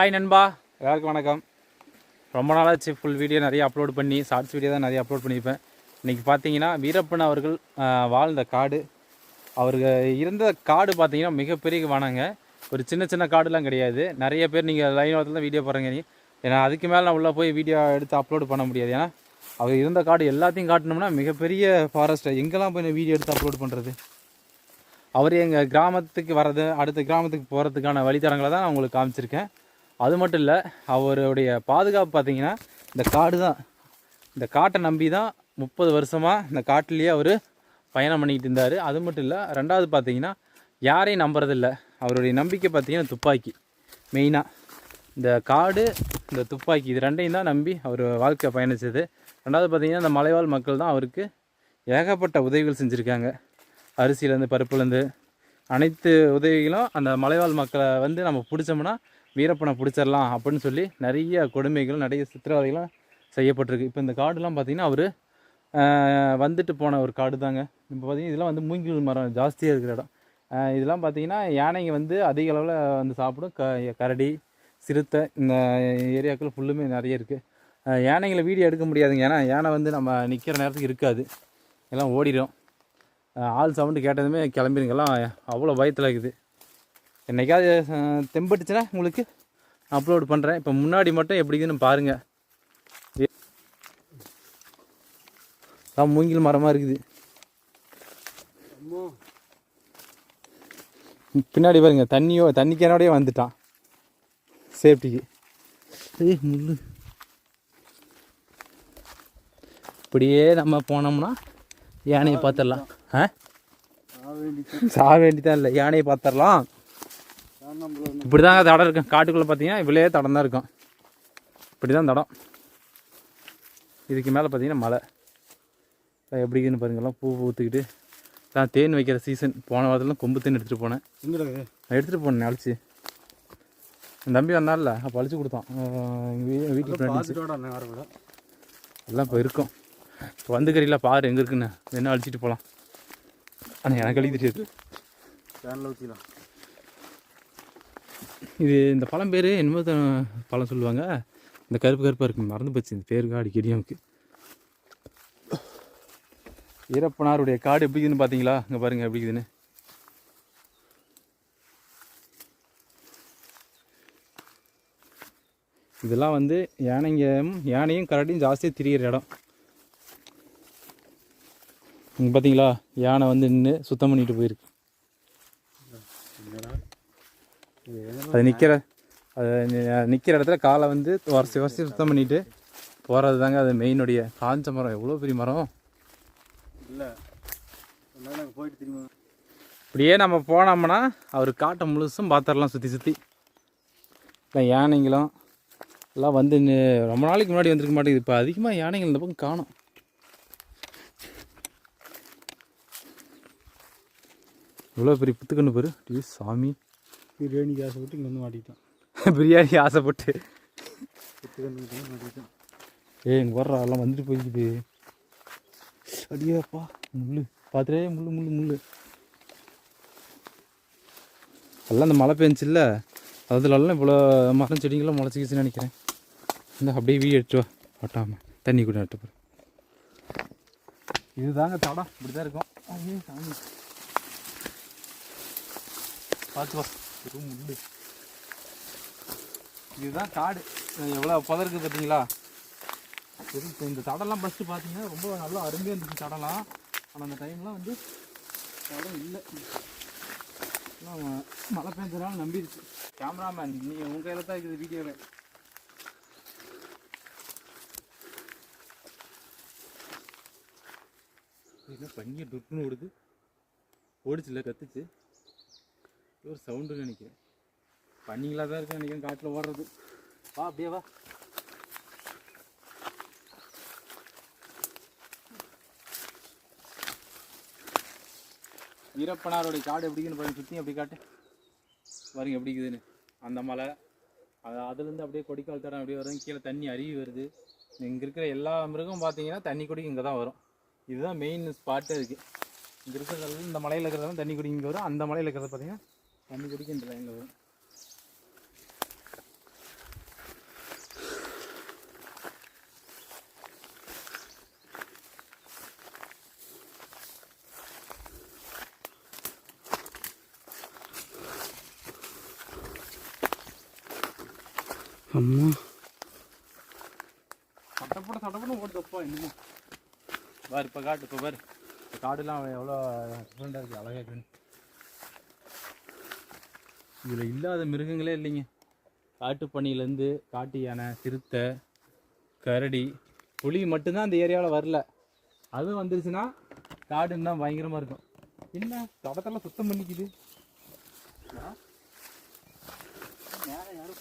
Hi நண்பா. எல்லாருக்கும் வணக்கம். ரொம்ப நாளாச்சு ஃபுல் வீடியோ நிறைய அப்லோட் பண்ணி ஷார்ட்ஸ் வீடியோ தான் நிறைய அப்லோட் பண்ணியிருப்பேன். இன்றைக்கி பார்த்தீங்கன்னா வீரப்பன் அவர்கள் வாழ்ந்த காடு. அவருக்கு இருந்த காடு பார்த்தீங்கன்னா மிகப்பெரிய வனங்க. ஒரு சின்ன சின்ன காடுலாம் கிடையாது. நிறைய பேர் நீங்கள் லைன் தான் வீடியோ போடுறீங்க நீ. ஏன்னா அதுக்கு மேலே நான் உள்ளே போய் வீடியோ எடுத்து அப்லோட் பண்ண முடியாது. ஏன்னா அவர் இருந்த காடு எல்லாத்தையும் காட்டணும்னா மிகப்பெரிய ஃபாரஸ்ட்டை எங்கெல்லாம் போய் வீடியோ எடுத்து அப்லோட் பண்ணுறது அவர் எங்கள் கிராமத்துக்கு வர்றது அடுத்த கிராமத்துக்கு போகிறதுக்கான வழித்தடங்களை தான் நான் உங்களுக்கு காமிச்சிருக்கேன். அது மட்டும் இல்லை அவருடைய பாதுகாப்பு பார்த்திங்கன்னா இந்த காடு தான். இந்த காட்டை நம்பி தான் முப்பது வருஷமாக இந்த காட்டிலேயே அவர் பயணம் பண்ணிக்கிட்டு இருந்தார். அது மட்டும் இல்லை ரெண்டாவது பார்த்திங்கன்னா யாரையும் நம்புறதில்ல அவருடைய நம்பிக்கை பார்த்திங்கன்னா துப்பாக்கி. மெயினாக இந்த காடு இந்த துப்பாக்கி இது ரெண்டையும் தான் நம்பி அவர் வாழ்க்கை பயணிச்சது. ரெண்டாவது பார்த்தீங்கன்னா இந்த மலைவாழ் மக்கள் தான் அவருக்கு ஏகப்பட்ட உதவிகள் செஞ்சுருக்காங்க. அரிசியிலேருந்து பருப்புலேருந்து அனைத்து உதவிகளும் அந்த மலைவாழ் மக்களை வந்து நம்ம பிடிச்சோம்னா வீரப்பனை பிடிச்சிடலாம் அப்படின்னு சொல்லி நிறைய கொடுமைகள் நிறைய சித்திரவதைகளும் செய்யப்பட்டிருக்கு. இப்போ இந்த காடுலாம் பார்த்திங்கன்னா அவர் வந்துட்டு போன ஒரு காடு தாங்க இப்போ பார்த்தீங்கன்னா இதெல்லாம் வந்து மூங்கில் மரம் ஜாஸ்தியாக இருக்கிற இடம். இதெல்லாம் பார்த்தீங்கன்னா யானைங்க வந்து அதிக அளவில் வந்து சாப்பிடும். க கரடி சிறுத்தை இந்த ஏரியாக்கள் ஃபுல்லுமே நிறைய இருக்குது யானைங்களை வீடியோ எடுக்க முடியாதுங்க. ஏன்னா யானை வந்து நம்ம நிற்கிற நேரத்துக்கு இருக்காது. எல்லாம் ஓடிடும் ஆள் சவுண்டு கேட்டதுமே கிளம்பிடுங்கெல்லாம் அவ்வளோ பயத்தில் இருக்குது. என்னைக்காவது அஹ், தெம்பட்டுச்சுன்னா உங்களுக்கு அப்லோட் பண்ணுறேன் இப்போ முன்னாடி மட்டும் எப்படி இருக்குன்னு பாருங்கள் மூங்கில் மரமாக இருக்குது. பின்னாடி பாருங்க தண்ணியோ தண்ணி கேனோடய வந்துட்டான். சேஃப்டிக்கு முள்ளு. இப்படியே நம்ம போனோம்னா யானையை பார்த்துடலாம். ஆ? சாக வேண்டிதான் இல்லை யானையை பார்த்துடலாம். இப்படி தாங்க தடம் இருக்கும் காட்டுக்குள்ளே பார்த்தீங்கன்னா இவ்வளே தடம் தான் இருக்கும். இப்படி தான் தடம். இதுக்கு மேலே பார்த்தீங்கன்னா மலை. அதான் எப்படி இருக்குன்னு பாருங்கலாம் பூ பூத்துக்கிட்டு. நான் தேன் வைக்கிற சீசன் போன வாரத்தில் கொம்பு தேன் எடுத்துகிட்டு போனேன். நான் எடுத்துகிட்டு போனேன் அழிச்சு. என் தம்பி வந்தால அப்போ அழிச்சு கொடுத்தான். எங்கள் எல்லாம் இப்போ இருக்கும். இப்போ வந்துக்கிறீங்களா பாரு எங்கே இருக்குன்னு. வேணா அழிச்சிட்டு போகலாம் ஆனால் எனக்கு அழி தெரியாது. இது இந்த பழம் பேர் என்னமோ த- பழம் சொல்லுவாங்க. இந்த கருப்பு கருப்பாக இருக்கு மறந்து போச்சு. இந்த பேருக்கு அடிக்கடி நமக்கு ஈரப்பனாருடைய காடு எப்படி இருக்குதுன்னு பார்த்தீங்களா இங்கே பாருங்கள் எப்படி இருக்குதுன்னு. இதெல்லாம் வந்து யானைங்க யானையும் கரடியும் ஜாஸ்தியாக திரியிற இடம். இங்கே பார்த்தீங்களா யானை வந்து நின்று சுத்தம் பண்ணிட்டு போயிருக்கு. அது நிற்கிற அது நிற்கிற இடத்துல காலை வந்து வருஷ வருஷம் சுத்தம் பண்ணிட்டு போகிறது தாங்க அது மெயினுடைய காஞ்ச மரம். எவ்வளோ பெரிய மரம்? போயிட்டு திரும்ப இப்படியே நம்ம போனோம்னா அவர் காட்டை முழுசும் பார்த்துடலாம் சுற்றி சுற்றி இல்லை யானைங்களும் எல்லாம் வந்து ரொம்ப நாளைக்கு முன்னாடி வந்திருக்க மாட்டேங்குது. இப்போ அதிகமாக யானைகள் இந்த பக்கம் காணும். இவ்வளோ பெரிய புத்துக்கண்ணு பேர். சாமி. பிரியாணிக்கு ஆசைப்பட்டு இங்கே வந்து மாட்டிக்கிட்டான். பிரியாணி ஆசைப்பட்டு மாட்டிக்கிட்டான். ஏய் இங்கே வர்றா எல்லாம் வந்துட்டு போயிடுது அடியேப்பா முள்ளு. பார்த்துட்டே முள்ளு முள்ளு முள்ளு. எல்லாம் இந்த மழை பெஞ்சில்ல. அதுலலாம் இவ்வளோ மரம் செடிங்களாம் முளைச்சிக்கிச்சுன்னு நினைக்கிறேன். இந்த அப்படியே வீ எடுத்து வா. ஒட்டாமல் தண்ணி கூட எடுத்து போகிறேன் இதுதாங்க தடம். இப்படி தான் இருக்கும் பார்த்து வா. வெறும் முள்ளு இதுதான் காடு. எவ்வளோ புதருக்கு பார்த்தீங்களா சரி இப்போ இந்த தடம்லாம் ஃபஸ்ட்டு பார்த்தீங்கன்னா ரொம்ப நல்லா அருமையாக இருந்துச்சு தடலாம் ஆனால் அந்த டைம்லாம் வந்து தடம் இல்லை. எல்லாம் மழை பெஞ்சதுனால நம்பிடுச்சு கேமராமேன் நீங்கள் உங்கள் கையில் தான் இருக்குது வீடியோவில் என்ன பண்ணியை டுக்குன்னு ஓடுது. ஓடிச்சுல கத்துச்சு. ஒரு சவுண்டு நினைக்கிறேன். பண்ணிங்களா தான் இருக்கு நினைக்கிறேன் காட்டில் ஓடுறது. வா அப்படியே வா. வீரப்பனாருடைய காடு எப்படி இருக்குன்னு பாருங்க சுற்றி அப்படி காட்டு. பாருங்க எப்படி இருக்குதுன்னு. அந்த மலை. அது அதுலேருந்து அப்படியே கொடிக்கால் தடம் அப்படியே வரும் கீழே தண்ணி அருவி வருது. இங்கே இருக்கிற எல்லா மிருகம் பார்த்தீங்கன்னா தண்ணி குடி இங்கே தான் வரும். இதுதான் மெயின் ஸ்பாட்டே இருக்குது இங்கே இருக்கிறதெல்லாம் இந்த மலையில் இருக்கிறதெல்லாம் தண்ணி குடி இங்கே வரும். அந்த மலையில் இருக்கிறது பார்த்தீங்கன்னா தண்ணி குடிக்கின்ற லைனில் வரும் அம்மா. சட்டப்பட சட்டப்பட ஓடுதப்பா இன்னமும் பாரு இப்போ காட்டு இப்போ பாரு. காடுலாம் எவ்வளோ டிஃப்ரெண்ட்டாக இருக்குது அழகாக இருக்குன்னு. இதில் இல்லாத மிருகங்களே இல்லைங்க. காட்டுப்பணியிலேருந்து காட்டு யானை சிறுத்தை கரடி புலி மட்டும்தான் அந்த ஏரியாவில் வரல. அதுவும் வந்துருச்சுன்னா காடுன்னா பயங்கரமாக இருக்கும். என்ன? தடத்தெல்லாம் சுத்தம் பண்ணிக்குது. யாரும் யாரும்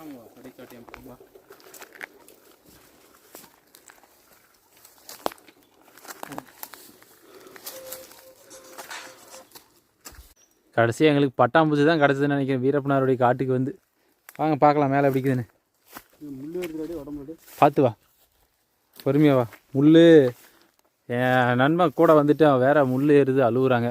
ஆட்டாம கடை காட்டியம் போவா கடைசி எங்களுக்கு பட்டாம்பூச்சி தான் கிடச்சதுன்னு நினைக்கிறேன். வீரப்பனாருடைய காட்டுக்கு வந்து. வாங்க பார்க்கலாம். மேலே உடம்புல பார்த்து வா. பொறுமையா வா. முள் என் நண்பன் கூட வந்துட்டு அவன் வேற முள் ஏறுது அழுகுறாங்க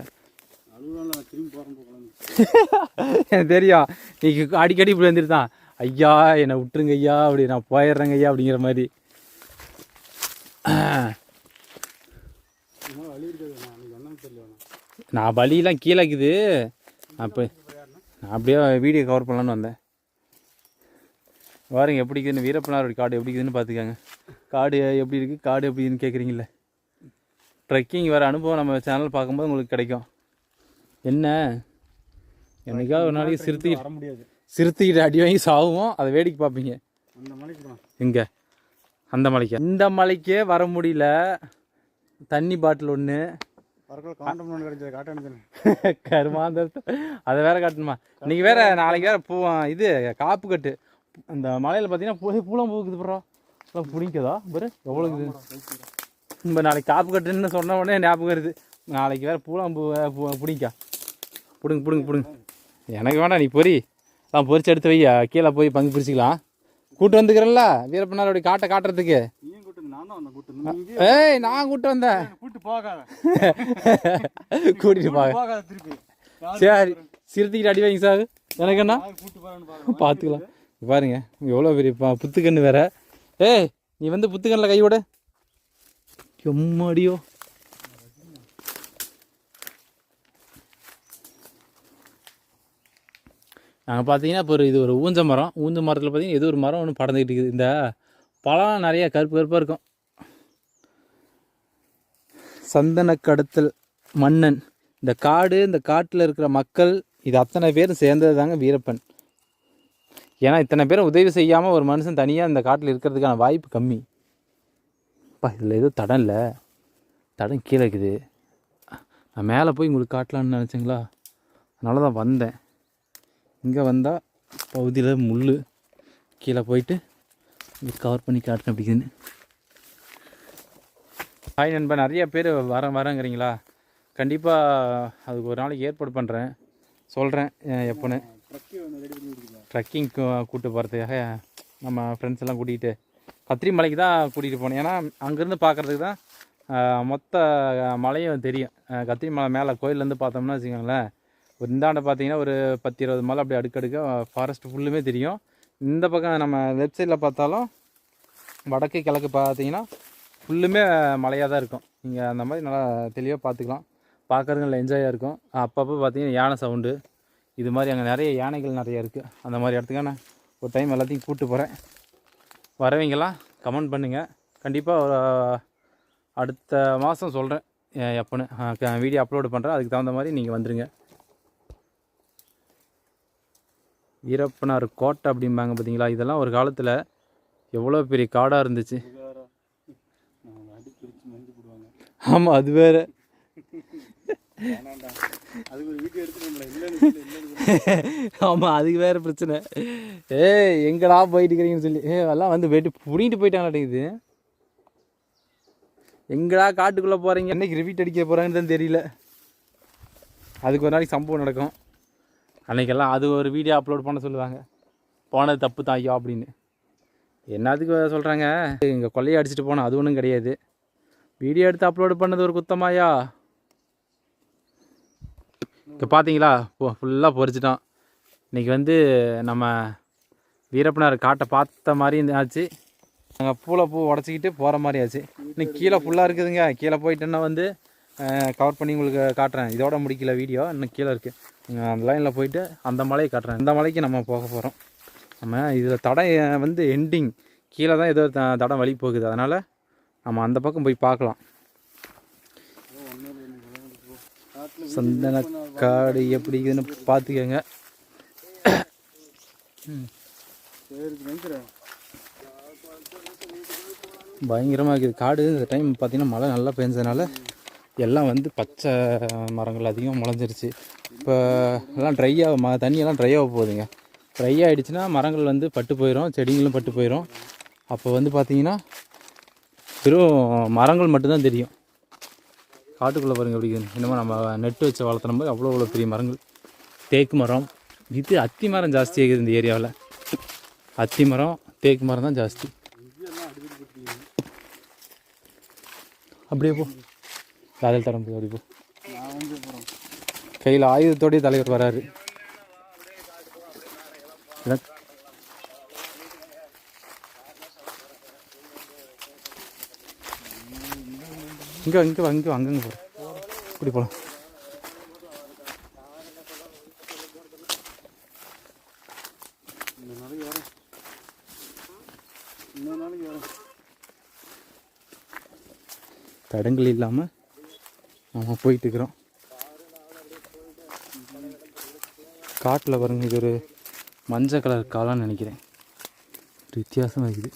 எனக்கு தெரியும். நீ அடிக்கடி இப்படி வந்துட்டு தான். ஐயா என்னை விட்டுருங்க ஐயா அப்படி நான் போயிடுறேங்க ஐயா அப்படிங்கிற மாதிரி. நான் எனக்கு என்னன்னு தெரியல வேணாம் நான் வலியெல்லாம் கீழே இருக்குது அப்போ நான் அப்படியே வீடியோ கவர் பண்ணலான்னு வந்தேன். பாருங்க எப்படி இருக்குதுன்னு வீரப்பனாரோட காடு எப்படி இருக்குதுன்னு பார்த்துக்கங்க. காடு எப்படி இருக்குது காடு எப்படின்னு கேட்குறீங்களே ட்ரெக்கிங் வேறு அனுபவம் நம்ம சேனல் பார்க்கும்போது உங்களுக்கு கிடைக்கும். என்ன? என்னைக்காவது ஒரு நாளைக்கு சிறுத்தை வர முடியாது. சிறுத்தைக்கிட்ட அடி வாங்கி சாவுவோம். அதை வேடிக்கை பார்ப்பீங்க. அந்த மலைக்கு எங்கே? அந்த மலைக்கு? இந்த மலைக்கே வர முடியல. தண்ணி பாட்டில் ஒன்று கருமாந்தரத்தை. அதை வேற காட்டணுமா? இன்னைக்கு வேற நாளைக்கு வேற பூ இது காப்பு கட்டு. அந்த மலையில் பார்த்தீங்கன்னா பூ பூலாம் பூக்குது ப்ரோ. எல்லாம் பிடிக்குதா? பாரு எவ்வளோ இருக்குது இப்போ நாளைக்கு காப்பு கட்டுன்னு சொன்ன உடனே ஞாபகம் வருது. நாளைக்கு வேற பூலாம் பூ பிடிக்கா. பிடுங்க பிடுங்க பிடுங்க. எனக்கு வேணாம் நீ பொறி. நான் பொரிச்சு எடுத்து வை. கீழே போய் பங்கு பிரிச்சுக்கலாம். கூட்டு வந்துக்கிறல்ல வீரப்பனாரோடைய காட்டை காட்டுறதுக்கு. ஏய் நான் கூட்டு வந்தேன். கூட்டு போகாத. கூட்டிட்டு போக போகாத சரி சிறுத்தைக்கிட்ட அடி வாங்கி சார். எனக்கு என்ன? பார்த்துக்கலாம் பாருங்க எவ்வளோ பெரிய பா புத்துக்கண்ணு வேற. ஏய் நீ வந்து புத்துக்கண்ணில் கை விட எம்மாடியோ. நாங்கள் பார்த்தீங்கன்னா இப்போ ஒரு இது ஒரு ஊஞ்ச மரம். ஊஞ்ச மரத்தில் பார்த்தீங்கன்னா ஏதோ ஒரு மரம் ஒன்று படந்துக்கிட்டு இருக்குது. இந்த பழம் நிறைய கருப்பு கருப்பாக இருக்கும். சந்தன கடத்தல் மன்னன். இந்த காடு இந்த காட்டில் இருக்கிற மக்கள் இது அத்தனை பேரும் சேர்ந்தது தாங்க வீரப்பன். ஏன்னா இத்தனை பேரும் உதவி செய்யாமல் ஒரு மனுஷன் தனியாக இந்த காட்டில் இருக்கிறதுக்கான வாய்ப்பு கம்மி. அப்பா இதில் ஏதோ தடம் இல்லை. தடம் கீழே இருக்குது. நான் மேலே போய் உங்களுக்கு காட்டலான்னு நினச்சிங்களா? அதனால தான் வந்தேன். இங்கே வந்தால் பகுதியில் முள் கீழே போயிட்டு உங்களுக்கு கவர் பண்ணி காட்டுறேன் அப்படிங்குன்னு ஹாய் நண்பா நிறைய பேர் வர வரேங்கிறீங்களா? கண்டிப்பாக அதுக்கு ஒரு நாளைக்கு ஏற்பாடு பண்ணுறேன் சொல்கிறேன் எப்போன்னு. ட்ரக்கி ட்ரக்கிங் கூப்பிட்டு போகிறதுக்காக நம்ம ஃப்ரெண்ட்ஸ் எல்லாம் கூட்டிகிட்டு கத்திரி மலைக்கு தான் கூட்டிகிட்டு போனேன். ஏன்னா அங்கேருந்து பார்க்குறதுக்கு தான் மொத்த மலையும் தெரியும். கத்திரி மலை மேலே கோயிலேருந்து பார்த்தோம்னா வச்சுக்கோங்களேன் இந்தாண்ட பார்த்தீங்கன்னா ஒரு பத்து இருபது மலை அப்படி அடுக்கடுக்க ஃபாரஸ்ட் ஃபுல்லுமே தெரியும். இந்த பக்கம் நம்ம லெஃப்ட் சைடில் பார்த்தாலும் வடக்கு கிழக்கு பார்த்தீங்கன்னா ஃபுல்லுமே மலையாக தான் இருக்கும். நீங்கள் அந்த மாதிரி நல்லா தெளிவாக பார்த்துக்கலாம். பார்க்குறதுக்கு நல்லா என்ஜாயாக இருக்கும். அப்பப்போ பார்த்தீங்கன்னா யானை சவுண்டு இது மாதிரி அங்கே நிறைய யானைகள் நிறைய இருக்குது அந்த மாதிரி இடத்துக்கு நான் ஒரு டைம் எல்லாத்தையும் கூப்பிட்டு போகிறேன் வரவங்கெல்லாம் கமெண்ட் பண்ணுங்கள் கண்டிப்பாக ஒரு அடுத்த மாதம் சொல்கிறேன் எப்போன்னு. வீடியோ அப்லோடு பண்ணுறேன் அதுக்கு தகுந்த மாதிரி நீங்கள் வந்துடுங்க வீரப்பனார் கோட்டை அப்படிம்பாங்க பார்த்தீங்களா? இதெல்லாம் ஒரு காலத்தில் எவ்வளோ பெரிய காடாக இருந்துச்சு. ஆமாம் அது வேறு. ஆமாம் அதுக்கு வேறு பிரச்சனை. ஏய் எங்கடா போயிட்டு இருக்கிறீங்கன்னு சொல்லி. ஏ எல்லாம் வந்து போயிட்டு பிடிங்கிட்டு போயிட்டாங்களாட்டேங்குது எங்கடா காட்டுக்குள்ளே போகிறீங்க என்னைக்கு ரிவீட் அடிக்க போகிறாங்கன்னு தான் தெரியல. அதுக்கு ஒரு நாளைக்கு சம்பவம் நடக்கும். அன்றைக்கெல்லாம் அது ஒரு வீடியோ அப்லோட் பண்ண சொல்லுவாங்க. போனது தப்பு தான் ஐயோ அப்படின்னு. என்னத்துக்கு சொல்கிறாங்க இங்கே கொள்ளையை அடிச்சிட்டு போனோம் அது ஒன்றும் கிடையாது. வீடியோ எடுத்து அப்லோடு பண்ணது ஒரு குத்தமாயா இப்போ பார்த்தீங்களா போ ஃபுல்லாக பொறிச்சிட்டோம். இன்றைக்கி வந்து நம்ம வீரப்பனார் காட்டை பார்த்த மாதிரி ஆச்சு. நாங்கள் பூலை பூ உடச்சிக்கிட்டு போகிற மாதிரி ஆச்சு. இன்னும் கீழே ஃபுல்லாக இருக்குதுங்க. கீழே போயிட்டேன்னா வந்து கவர் பண்ணி உங்களுக்கு காட்டுறேன். இதோட முடிக்கல வீடியோ இன்னும் கீழே இருக்குது அந்த லைனில் போயிட்டு அந்த மலையை காட்டுறேன். இந்த மலைக்கு நம்ம போக போகிறோம் நம்ம இதில் தடம் வந்து எண்டிங் கீழே தான் ஏதோ த- தடம் வழி போகுது. அதனால் நம்ம அந்த பக்கம் போய் பார்க்கலாம். சந்தன காடு எப்படி இருக்குதுன்னு பார்த்துக்கோங்க. பயங்கரமாக இருக்குது. காடு இந்த டைம் பார்த்திங்கன்னா மழை நல்லா பெஞ்சதுனால எல்லாம் வந்து பச்சை மரங்கள் அதிகம் முளைஞ்சிருச்சு. இப்போ எல்லாம் ட்ரை ம தண்ணியெல்லாம் ட்ரை ஆக போகுதுங்க. ட்ரை ஆகிடுச்சுன்னா மரங்கள் வந்து பட்டு போயிடும் செடிகளும் பட்டு போயிடும் அப்போ வந்து பார்த்தீங்கன்னா வெறும் மரங்கள் மட்டும்தான் தெரியும். காட்டுக்குள்ளே பாருங்கள் எப்படி என்னமோ நம்ம நெட்டு வச்சு வளர்த்துன போது அவ்வளோ அவ்வளோ பெரிய மரங்கள். தேக்கு மரம். இது அத்தி மரம் ஜாஸ்தியாக இருக்குது இந்த ஏரியாவில். அத்தி மரம் தேக்கு மரம் தான் ஜாஸ்தி. அப்படியே போ. காதல் தரம் போய் அப்படி போ. கையில் ஆயுதத்தோடைய தலைவர் வராரு. இங்கே இங்கே வா இங்கே அங்கங்கே போகிறோம் இப்படி போகலாம் தடங்கள் இல்லாமல் நம்ம போயிட்டு காட்டில் பாருங்க இது ஒரு மஞ்சள் கலர் காளான்னு நினைக்கிறேன். ஒரு வித்தியாசமாக இருக்குது.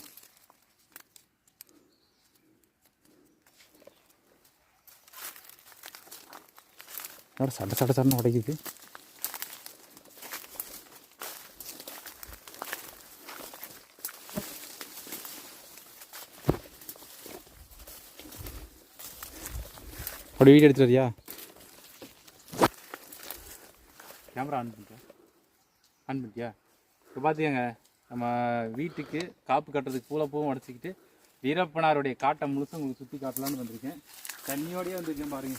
அதோட சட்ட சட சடன்னு உடைக்குது. அப்படி வீடியோ எடுத்துட்டு வரியா? கேமரா ஆன் பண்ணிட்டியா ஆன் பண்ணிட்டியா? இப்போ பார்த்துக்கங்க நம்ம வீட்டுக்கு காப்பு கட்டுறதுக்கு பூலை பூவும் உடச்சிக்கிட்டு வீரப்பனாருடைய காட்டை முழுசும் உங்களுக்கு சுற்றி காட்டலான்னு வந்திருக்கேன். தண்ணியோடயே வந்திருக்கேன் பாருங்க.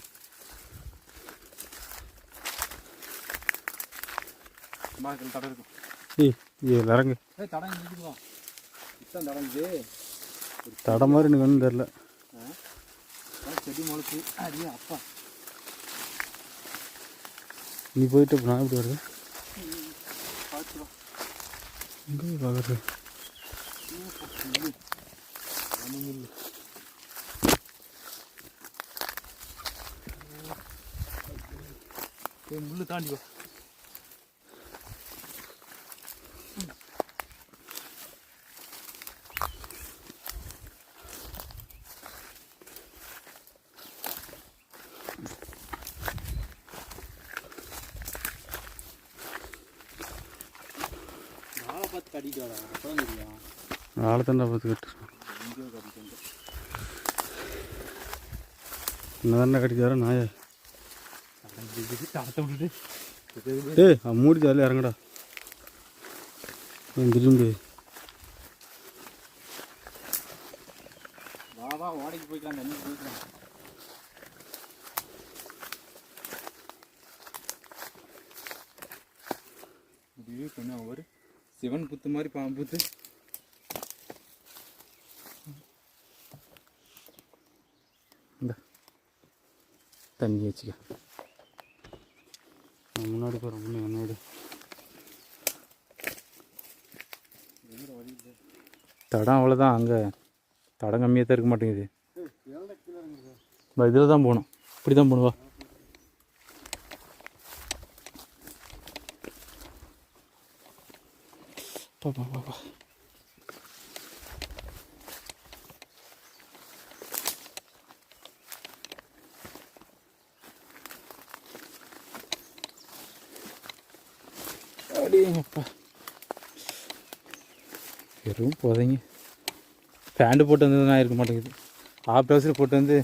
மார்க்கல் தடம் இருக்கும் இறங்கு. ஏய் தடம் இருக்குதுவா இத்தான் தடம் இது தடை மாதிரி எனக்கு ஒன்றும் தெரில செடி முளைச்சி. அடியே அப்பா. நீ போயிட்டு நான் எப்படி வருது பார்த்துக்கலாம் எங்கே பார்க்குறது முள்ளு தாண்டி வா நாளை பார்த்து கட்டிட்டு வரா அப்பதான் தெரியும் நாளை தாண்டா பார்த்து கட்டிட்டு என்ன தாண்டா கட்டிட்டு நாய மூடி தரல இறங்கடா. நான் திரும்பி வாடகைக்கு போய்க்கலாம் தண்ணி போய்க்கலாம் பண்ண ஒரு சிவன் புத்து மாதிரி பாம்பு தண்ணி வச்சுக்க. நான் முன்னாடி போகிற முன்னாடி. தடம் அவ்வளோதான் அங்கே தடம் கம்மியாக தான் இருக்க மாட்டேங்குது. இதில் தான் போகணும். இப்படி தான் போகணும் பாப்பா பாப்பா பா பா பா அடேங்கப்பா வெறும் போதைங்க பேண்ட் போட்டு வந்ததுனா இருக்க மாட்டேங்குது. ஆஃப் ட்ரௌசர் போட்டு வந்து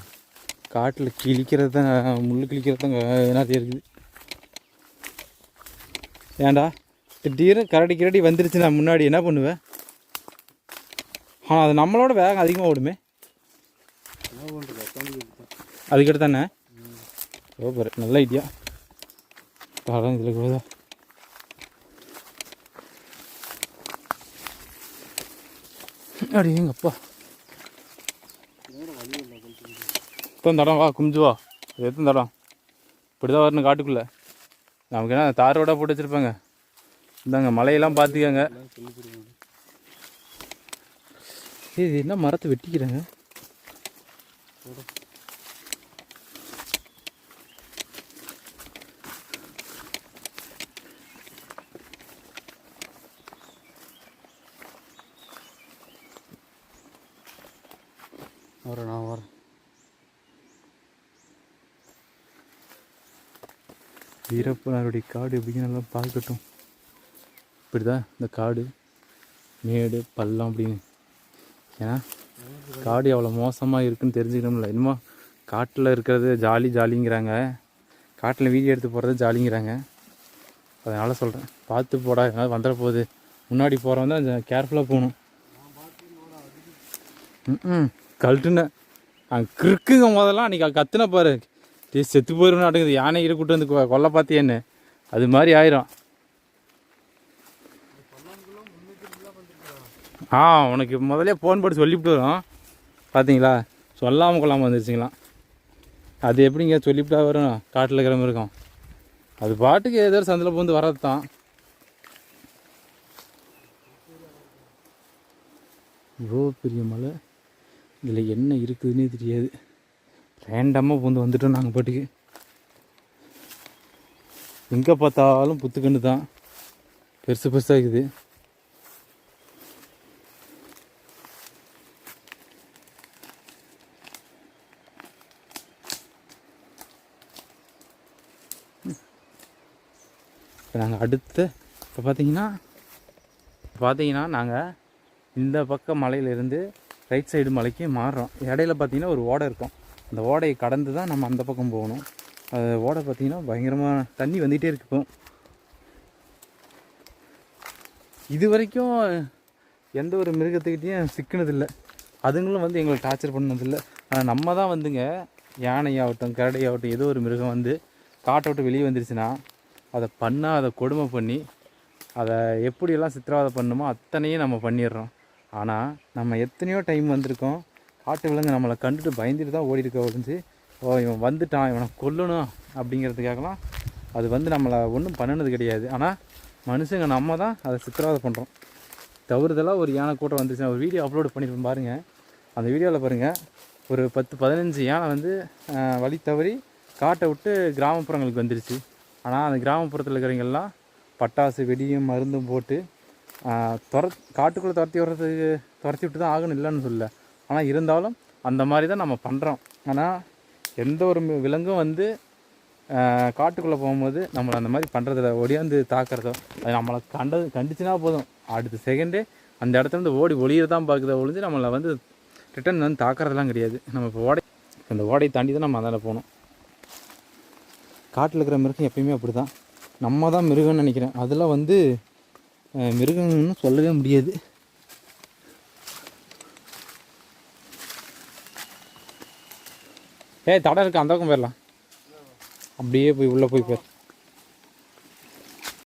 காட்டில் கிழிக்கிறது தான் முள் கிழிக்கிறது தான் நிறைய இருக்குது. ஏன்டா? திடீர்னு கரடி கிரடி வந்துருச்சு நான் முன்னாடி என்ன பண்ணுவேன் ஆனால் அது நம்மளோட வேகம் அதிகமாக ஓடுமே. அதுக்கிட்ட தானே சூப்பர் நல்ல ஐடியா படம் இதில் கூட. அடி எங்க அப்பா எத்தனை தடம் வா குமிஞ்சு வா இது எத்தனை தடம் இப்படி தான் வரணும் காட்டுக்குள்ளே நமக்கு என்ன தார் ரோடாக போட்டு வச்சுருப்பாங்க இந்தாங்க மலையெல்லாம் பார்த்துக்கங்க இது என்ன மரத்தை வெட்டிக்கிறாங்க ஒரு நான் வரேன் வீரப்பனாருடைய காடு எப்படின்னு நல்லா பார்க்கட்டும். இப்படிதான் இந்த காடு மேடு பள்ளம் அப்படின்னு. ஏன்னா காடு எவ்வளோ மோசமாக இருக்குன்னு தெரிஞ்சுக்கணும்ல. என்னமோ காட்டில் இருக்கிறது ஜாலி ஜாலிங்கிறாங்க. காட்டில் வீடியோ எடுத்து போகிறது ஜாலிங்கிறாங்க. அதனால் சொல்கிறேன் பார்த்து போடா எதாவது வந்துட போகுது. முன்னாடி போகிறவங்க தான் கேர்ஃபுல்லாக போகணும். ம் கழட்டுனேன் அங்கே கிறுக்குங்க முதல்ல அன்றைக்கி கத்துன பாரு. டே செத்து போயிடும் நாட்டுக்குது. யானை இரு கூட்டு வந்து கொல்ல பார்த்தியேன்னு அது மாதிரி ஆயிரும். ஆ உனக்கு முதல்ல ஃபோன் போட்டு சொல்லிவிட்டு வரும். பார்த்தீங்களா சொல்லாமல் கொள்ளாமல் வந்துருச்சுங்களாம். அது எப்படிங்க சொல்லிவிட்டா வரும்? காட்டில் இருக்கிற மாதிரி இருக்கும். அது பாட்டுக்கு ஏதோ சந்தில் பூந்து வர்றது தான் இவ்வளோ பெரிய மலை. இதில் என்ன இருக்குதுன்னே தெரியாது. ரேண்டமாக பூந்து வந்துட்டோம் நாங்கள் பாட்டுக்கு. எங்கே பார்த்தாலும் புத்துக்கண்டு தான். பெருசு பெருசாக இருக்குது. இப்போ நாங்கள் அடுத்த இப்போ பார்த்தீங்கன்னா பார்த்தீங்கன்னா நாங்கள் இந்த பக்கம் மலையிலேருந்து ரைட் சைடு மலைக்கு மாறுறோம். இடையில பார்த்தீங்கன்னா ஒரு ஓடை இருக்கும். அந்த ஓடையை கடந்து தான் நம்ம அந்த பக்கம் போகணும். அது ஓடை பார்த்தீங்கன்னா பயங்கரமாக தண்ணி வந்துகிட்டே இருக்கு இப்போ. இது வரைக்கும் எந்த ஒரு மிருகத்துக்கிட்டேயும் சிக்கினதில்லை. அதுங்களும் வந்து எங்களை டார்ச்சர் பண்ணதில்லை. ஆனால் நம்ம தான் வந்துங்க யானையாகட்டும் கரடையாகட்டும் ஏதோ ஒரு மிருகம் வந்து காட்டை விட்டு வெளியே வந்துருச்சுன்னா அதை பண்ணால் அதை கொடுமை பண்ணி அதை எப்படியெல்லாம் சித்திரவதை பண்ணணுமோ அத்தனையும் நம்ம பண்ணிடுறோம். ஆனால் நம்ம எத்தனையோ டைம் வந்திருக்கோம். காட்டு விலங்கு நம்மளை கண்டுட்டு பயந்துட்டு தான் ஓடி இருக்க ஒழிஞ்சு ஓ இவன் வந்துட்டான் இவனை கொல்லணும் அப்படிங்கிறதுக்காகலாம் அது வந்து நம்மளை ஒன்றும் பண்ணினது கிடையாது. ஆனால் மனுஷங்க நம்ம தான் அதை சித்திரவதை பண்ணுறோம் தவறுதலாக ஒரு யானை கூட்டம் வந்துச்சு ஒரு வீடியோ அப்லோட் பண்ணியிருப்பேன் பாருங்கள் அந்த வீடியோவில் பாருங்கள் ஒரு பத்து பதினஞ்சு யானை வந்து வழி தவறி காட்டை விட்டு கிராமப்புறங்களுக்கு வந்துருச்சு. ஆனால் அந்த கிராமப்புறத்தில் இருக்கிறவங்கெல்லாம் பட்டாசு வெடியும் மருந்தும் போட்டு துர காட்டுக்குள்ளே துரத்தி வர்றதுக்கு துரத்தி விட்டு தான் ஆகணும் இல்லைன்னு சொல்லல ஆனால் இருந்தாலும் அந்த மாதிரி தான் நம்ம பண்ணுறோம் ஆனால் எந்த ஒரு விலங்கும் வந்து காட்டுக்குள்ளே போகும்போது நம்மளை அந்த மாதிரி பண்ணுறதில்ல ஒடியாந்து தாக்குறதோ அது நம்மளை கண்டது கண்டிச்சுனா போதும். அடுத்த செகண்டே அந்த இடத்துல இருந்து ஓடி ஒளியதான் தான் ஒழிஞ்சு நம்மளை வந்து ரிட்டன் வந்து தாக்குறதெல்லாம் கிடையாது. நம்ம இப்போ ஓடை அந்த ஓடையை தாண்டி தான் நம்ம அதில் போகணும். காட்டில் இருக்கிற மிருகம் எப்பயுமே அப்படி தான் நம்ம தான் மிருகம்னு நினைக்கிறேன். அதெல்லாம் வந்து மிருகங்கள்னு சொல்லவே முடியாது. ஏய் தடை இருக்கு அந்த பக்கம் போயிடலாம். அப்படியே போய் உள்ளே போய் போயிடலாம்